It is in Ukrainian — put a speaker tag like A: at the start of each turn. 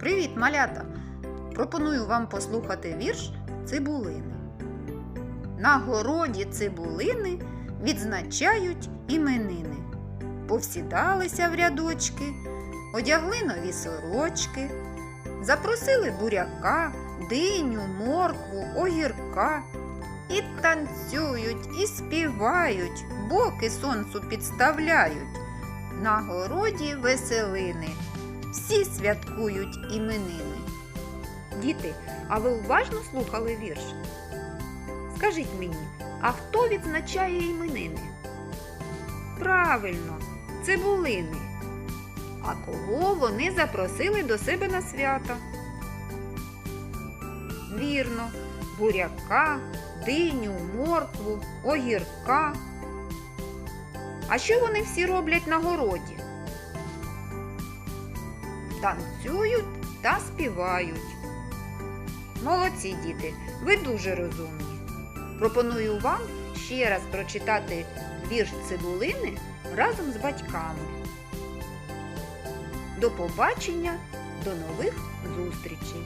A: Привіт, малята! Пропоную вам послухати вірш Цибулини. На городі цибулини відзначають іменини. Повсідалися в рядочки, одягли нові сорочки, запросили буряка, диню, моркву, огірка. І танцюють, і співають, боки сонцю підставляють. На городі веселини, всі святкують іменини. Діти, а ви уважно слухали вірш? Скажіть мені, а хто відзначає іменини? Правильно, цибулини. А кого вони запросили до себе на свято? Вірно, буряка, диню, моркву, огірка. А що вони всі роблять на городі? Танцюють та співають. Молодці діти, ви дуже розумні. Пропоную вам ще раз прочитати вірш цибулини разом з батьками. До побачення, до нових зустрічей!